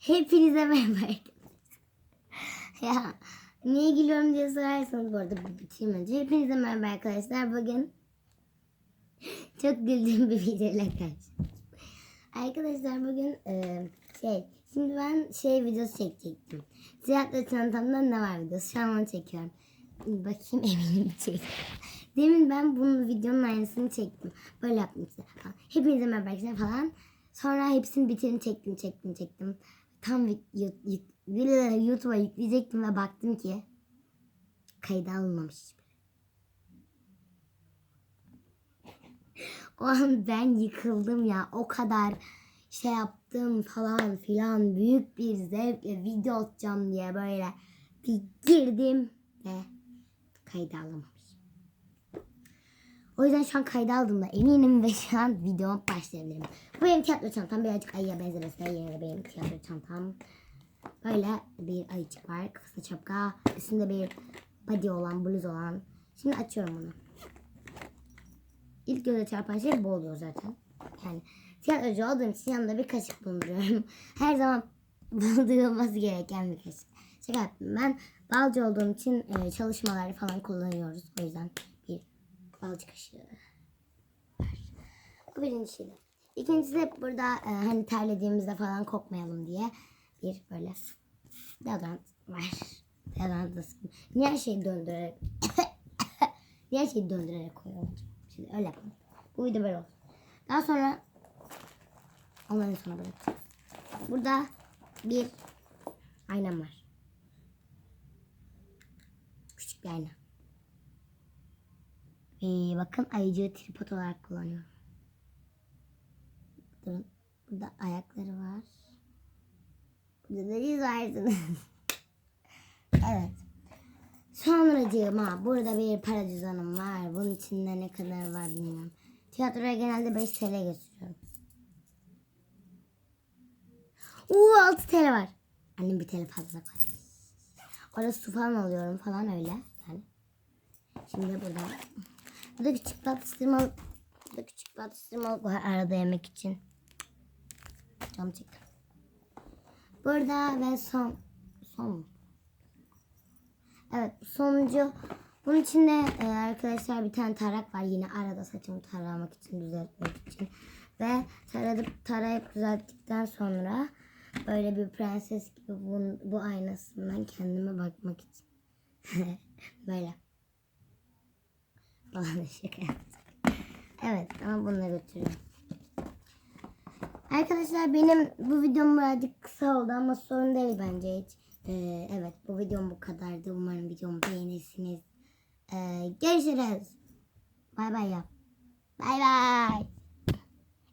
Hepinize merhaba. ya niye gülüyorum diye sorarsanız bu arada bitireyim önce. Hepinize merhaba arkadaşlar. Bugün çok güldüğüm bir videoyla karşınızdayım. Arkadaşlar bugün e, şey şimdi ben şey videosu çekecektim. Tiyatro çantamda ne var videosu. Şu an onu çekiyorum. Bakayım eminim çek. Demin ben bunun videonun aynısını çektim. Böyle yaptım işte. Hepinize merhaba arkadaşlar falan. Sonra hepsini bitirini çektim çektim çektim. Tam YouTube'a yükleyecektim ve baktım ki kayda alınmamış. O an ben yıkıldım ya. O kadar şey yaptım falan filan. Büyük bir zevkle video atacağım diye böyle bir girdim ve kayda alamamış. O yüzden şu an kayda aldığımda eminim ve şu an videoma başlayabilirim. Bu benim tiyatro çantam. Birazcık ayıya benzemesine yine de benim tiyatro çantam. Böyle bir ayıcık var. Kafasında şapka. Üstünde bir body olan, bluz olan. Şimdi açıyorum onu. İlk göze çarpan şey bu oluyor zaten. Yani tiyatrocu olduğum için yanımda bir kaşık bulunduruyorum. Her zaman bulundurulması gereken bir kaşık. Şaka yaptım. Ben balcı olduğum için e, çalışmaları falan kullanıyoruz. O yüzden balcı kaşığı. Bu birinci şeydi. İkincisi de burada e, hani terlediğimizde falan kokmayalım diye bir böyle deodorant var. Deodorant da. Niye her şeyi döndürerek Niye her şeyi döndürerek koyuyorum? Şimdi öyle yapalım. Bu video böyle olsun. Daha sonra onların sonra bırakacağım. Burada bir aynam var. Küçük bir ayna. Ee, bakın ayıcığı tripod olarak kullanıyorum. Durun. Burada ayakları var. Burada da yüz varsınız. evet. Sonracığıma burada bir para cüzdanım var. Bunun içinde ne kadar var bilmiyorum. Tiyatroya genelde 5 TL götürüyorum. Oo 6 TL var. Annem bir TL fazla koy. Orada su falan alıyorum falan öyle. Yani. Şimdi burada. Burada küçük bir atıştırmalık. Burada küçük var arada yemek için. Cam çekti. Burada ve son. Son? Evet sonuncu. Bunun içinde e, arkadaşlar bir tane tarak var. Yine arada saçımı taramak için düzeltmek için. Ve taradıp tarayıp düzelttikten sonra böyle bir prenses gibi bu, bu aynasından kendime bakmak için. böyle. Yaptım. Evet ama bunu götürüyorum. Arkadaşlar benim bu videom birazcık kısa oldu ama sorun değil bence hiç. Ee, evet bu videom bu kadardı. Umarım videomu beğenirsiniz. Ee, görüşürüz. Bay bay yap. Bay bay.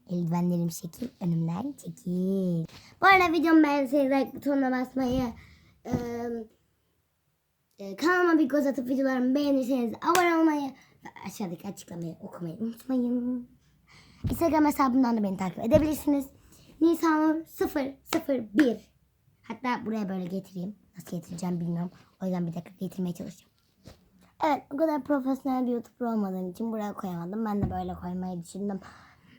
Eldivenlerim şekil. Önümden çekil. Bu arada videomu beğendiyseniz like butonuna basmayı e, e, kanalıma bir göz atıp videolarımı beğenirseniz abone olmayı ve aşağıdaki açıklamayı okumayı unutmayın. Instagram hesabımdan da beni takip edebilirsiniz. Nisanur 001 Hatta buraya böyle getireyim. Nasıl getireceğim bilmiyorum. O yüzden bir dakika getirmeye çalışacağım. Evet o kadar profesyonel bir YouTuber olmadığım için buraya koyamadım. Ben de böyle koymayı düşündüm.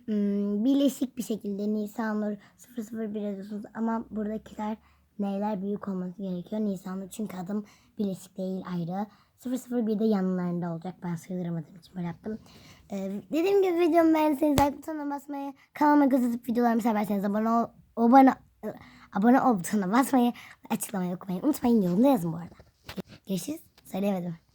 Hmm, birleşik bir şekilde Nisanur 001 yazıyorsunuz ama buradakiler neyler büyük olması gerekiyor. Nisanur çünkü adım birleşik değil ayrı. 001 de yanlarında olacak. Ben sığdıramadığım için böyle yaptım. Ee, dediğim gibi videomu beğendiyseniz like butonuna basmayı, kanalıma göz atıp videolarımı severseniz abone ol, abone, abone ol butonuna basmayı açıklamayı okumayı unutmayın. Yorumda yazın bu arada. Görüşürüz. Söyleyemedim.